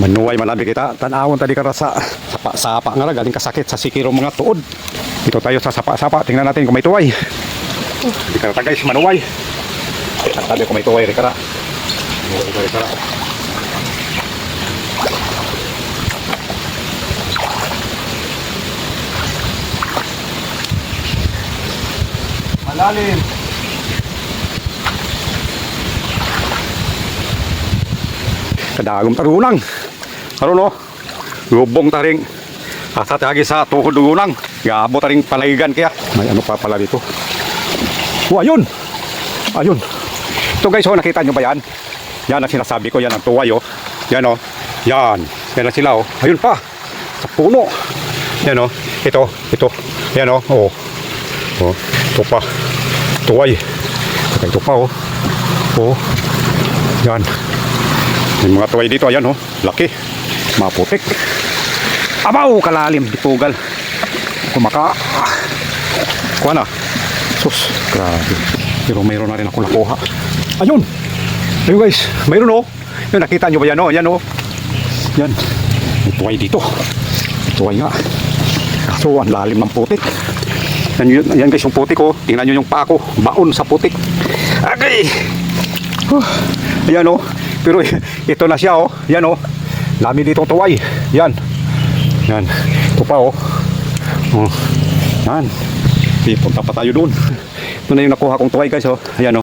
Manuway malabi kita. Tanawon tadi ka sa sapa-sapa nga ra galing kasakit sa sikiro mga tuod. Dito tayo sa sapa-sapa. Tingnan natin kung may tuway. Di ka guys, manuway. At tabi kung may tuway rin ka ra. Manuway rin ka ra. Malalim. Kadagom tarunang. Karon no. Lubong taring asa tagi sa tuhod unang. Gabo taring palagigan kaya. May ano pa pala dito. Oh, ayun. Ayun. Ito guys, oh, nakita nyo ba yan? Yan ang sinasabi ko, yan ang tuway, oh. Yan, oh. Yan. Yan na sila, oh. Ayun pa. Sa puno. Yan, oh. Ito, ito. Yan, oh. Oh. Oh. Ito pa. Tuway. Ito pa, oh. Oh. Yan. May mga tuway dito, ayan, oh. Laki. Maputik. Abaw, kalalim. Dipugal. Kumaka. Kuha na. Sus, grabe. Pero mayroon na rin ako nakuha. Ayun! Ayun guys, mayroon oh. Yun, nakita nyo ba yan oh? Yan oh. Yan. May tuway dito. May tuway nga. So, ang lalim ng putik. Yan, yun, yan guys, yung putik oh. Tingnan nyo yung pako. Baon sa putik. Okay! Huh. Ayan oh. Pero ito na siya oh. Yan oh. Dami dito tuway. Yan. Yan. Ito pa oh. Oh. Yan. Okay, pa tayo doon. Ito na yung nakuha kong tuway guys oh. Ayan oh.